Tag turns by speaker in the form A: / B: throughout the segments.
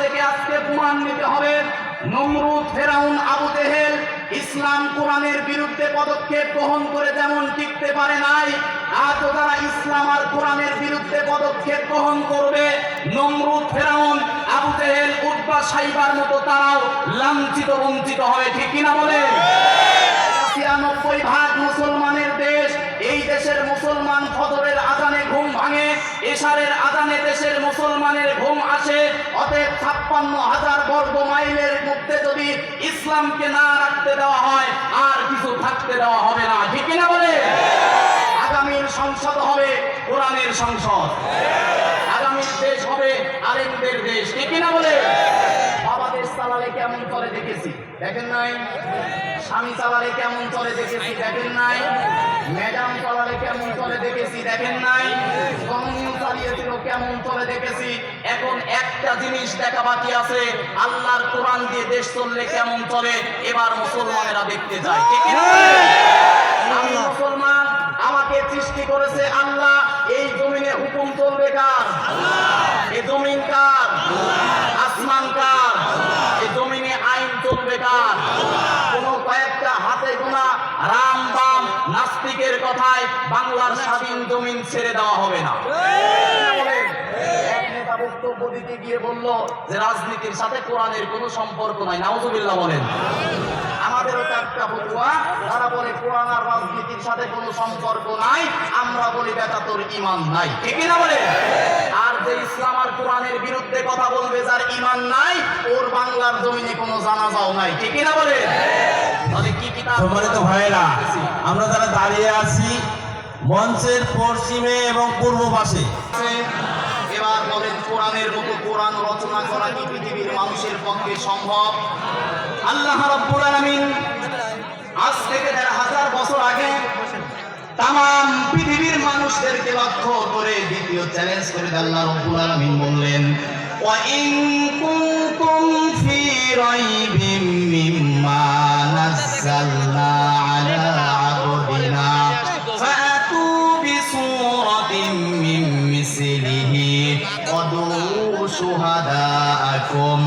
A: থেকে আজকে প্রমাণ নিতে হবে। নমরুদ, ফেরাউন, আবু তেহেল ইসলাম কোরআনের বিরুদ্ধে পদক্ষেপ গ্রহণ করে যেমন টিকতে পারে নাই তারা ইসলাম আর কোরআনের বিরুদ্ধে পদক্ষেপ গ্রহণ করবে। নমরুদ, ফেরাউন, আবু তেহেল উদ্বা সাইবার মতো তারাও লাঞ্ছিত, বঞ্চিত হবে, ঠিক কিনা বলে ছিয়ানব্বই ভাগ মুসলমানের দেশ এই দেশের মুসলমান ফজরের আজানে ঘুম এশারের আদানে দেশের মুসলমানের ঘুম আসে, অতএব ছাপ্পান্ন হাজার বর্গ মাইলের মধ্যে যদি ইসলামকে না রাখতে দেওয়া হয়, আর কিছু থাকতে দেওয়া হবে না। ঠিক কিনা বলে? আগামীর সংসদ হবে কোরআনের সংসদ। আগামীর দেশ হবে আলেমদের দেশ। ঠিক কিনা বলে? বাবা দেশ চালালে কেমন করে দেখেছি? দেখেন নাই? স্বামী চালালে কেমন চলে দেখেছি, দেখেন নাই? ম্যাডাম চালালে কেমন চলে দেখেছি, দেখেন নাই? জননীয় চালিয়েছিল, কেমন চলে দেখেছি? এখন একটা জিনিস দেখা বাকি আছে, আল্লাহর কোরআন দিয়ে দেশ চললে কেমন চলে? এবার মুসলমানেরা দেখতে যায়, ঠিক আমি মুসলমান, আমাকে সৃষ্টি করেছে আল্লাহ, এই জমিনে হুকুম চলবে কার? এই জমিন কার? আসমান কার এই জমিনে আইন চলবে কার কোন কয়েকটা হাতে গোনা রাম বাম নাস্তিকের কথায় বাংলার স্বাধীন জমিন ছেড়ে দেওয়া হবে না। বক্তব্য দিতে গিয়ে বলল যে রাজনীতির সাথে কোরআনের কোনো সম্পর্ক নাই। নাউজুবিল্লাহ বলেন। আমাদেরও একটা ফতুয়া তারা বলে কোরআন আর রাজনীতির সাথে কোনো সম্পর্ক নাই, আমরা বলি বেটা তোর ইমান নাই। ঠিক না বলে আর যে ইসলাম আর কোরআনের বিরুদ্ধে কথা বলবে, যার ইমান নাই, ওর বাংলার জমিনে কোনো জানাজাও নাই। ঠিক না বলে
B: সম্মানিত আমরা দাঁড়িয়ে আছি মঞ্চের পশ্চিমে এবং পূর্ব পাশে।
A: এবার বলেন কোরআনের মতো কোরআন রচনা করা কি পৃথিবীর মানুষের পক্ষে সম্ভব? আল্লাহ আলামিন আজ থেকে দেড় হাজার বছর আগে তাম পৃথিবীর মানুষদেরকে লক্ষ্য করে দ্বিতীয় চ্যালেঞ্জ করে আল্লাহ রাব্বুল আলামিন বললেন ওয়া ইন কুনতুম ফি আদাআকুম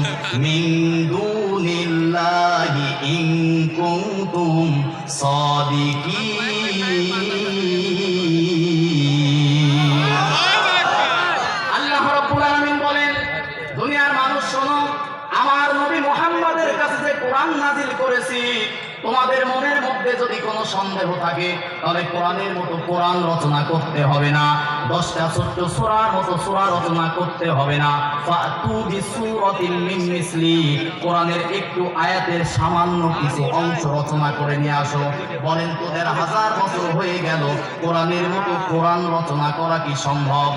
A: মিন দুনিল্লাহি ইন কুনতুম সাদিকিন। আল্লাহ রাব্বুল বলেন, দুনিয়ার মানুষ শোনো, আমার নবী মুহাম্মাদের কাছে যে কোরআন নাজিল করেছি, তোমাদের মনের মধ্যে যদি কোনো সন্দেহ থাকে, তাহলে কোরআনের মতো কোরআন রচনা করতে হবে না। দশটা ছোট্ট সূরার মতো সূরা রচনা করতে হবে না। কোরআনের একটু আয়াতের সামান্য কিছু অংশ রচনা করে নিয়ে আসো। বলেন তোদের হাজার বছর হয়ে গেল, কোরআনের মতো কোরআন রচনা করা কি সম্ভব?